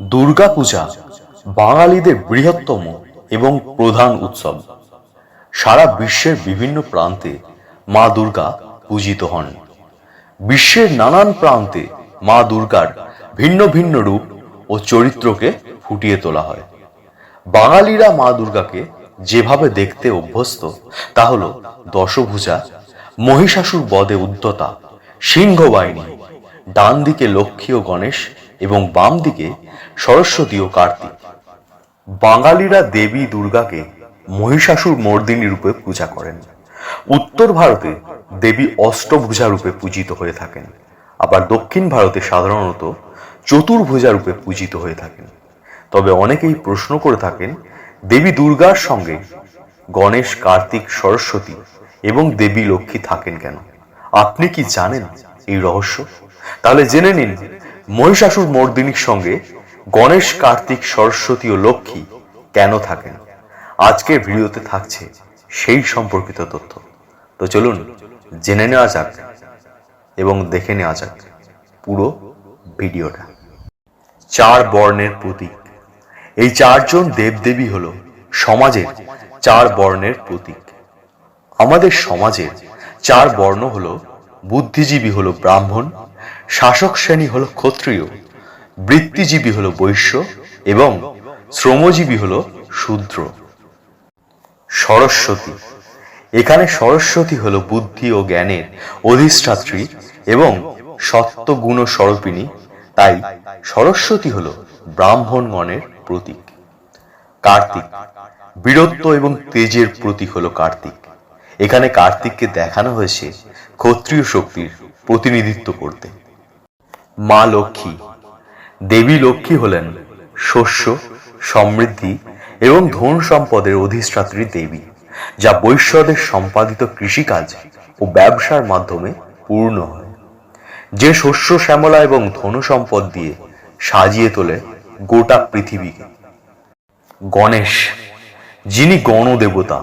দুর্গাপূজা বাঙালিদের বৃহত্তম এবং প্রধান উৎসব। সারা বিশ্বের বিভিন্ন প্রান্তে মা দুর্গা পূজিত হন। বিশ্বের নানান প্রান্তে মা দুর্গার ভিন্ন ভিন্ন রূপ ও চরিত্রকে ফুটিয়ে তোলা হয়। বাঙালিরা মা দুর্গাকে যেভাবে দেখতে অভ্যস্ত, তা হল দশভূজা, মহিষাসুর বদে উদ্যতা সিংহ বাহিনী ডান দিকে লক্ষ্মী ও গণেশ এবং বাম দিকে সরস্বতী ও কার্তিক। বাঙালিরা দেবী দুর্গাকে মহিষাসুর মর্দিনী রূপে পূজা করেন। উত্তর ভারতে দেবী অষ্টভুজা রূপে পূজিত হয়ে থাকেন। আবার দক্ষিণ ভারতে সাধারণত চতুর্ভুজা রূপে পূজিত হয়ে থাকেন। তবে অনেকেই প্রশ্ন করে থাকেন, দেবী দুর্গার সঙ্গে গণেশ, কার্তিক, সরস্বতী এবং দেবী লক্ষ্মী থাকেন কেন? আপনি কি জানেন এই রহস্য? তাহলে জেনে নিন মহিষাসুর মর্দিনীর সঙ্গে গণেশ, কার্তিক, সরস্বতী ও লক্ষ্মী কেন থাকেন? আজকের ভিডিওতে থাকছে সেই সম্পর্কিত তথ্য। তো চলুন জেনে নেওয়া যাক এবং দেখে নেওয়া যাক পুরো ভিডিওটা। চার বর্ণের প্রতীক। এই চারজন দেবদেবী হল সমাজের চার বর্ণের প্রতীক। আমাদের সমাজের চার বর্ণ হল বুদ্ধিজীবী হল ব্রাহ্মণ শাসক শ্রেণি হল ক্ষত্রিয়, বৃত্তিজীবী হল বৈশ্য এবং শ্রমজীবী হল শূদ্র। সরস্বতী, এখানে সরস্বতী হল বুদ্ধি ও জ্ঞানের অধিষ্ঠাত্রী এবং সত্যগুণ স্বরূপিণী, তাই সরস্বতী হল ব্রাহ্মণগণের প্রতীক। কার্তিক, বীরত্ব এবং তেজের প্রতীক হল কার্তিক। এখানে কার্তিককে দেখানো হয়েছে ক্ষত্রিয় শক্তির প্রতিনিধিত্ব করতে। মা লক্ষ্মী, দেবী লক্ষ্মী হলেন শস্য, সমৃদ্ধি এবং ধন সম্পদের অধিষ্ঠাত্রী দেবী, যা বৈশ্যদের সম্পাদিত কৃষিকাজ ও ব্যবসার মাধ্যমে পূর্ণ হয়। যে শস্য, শ্যামলা এবং ধন সম্পদ দিয়ে সাজিয়ে তোলে গোটা পৃথিবীকে। গণেশ, যিনি গণদেবতা,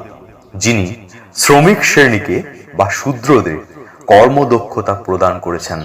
যিনি শ্রমিক শ্রেণীকে বা শূদ্রদের কর্মদক্ষতা প্রদান করেছেন।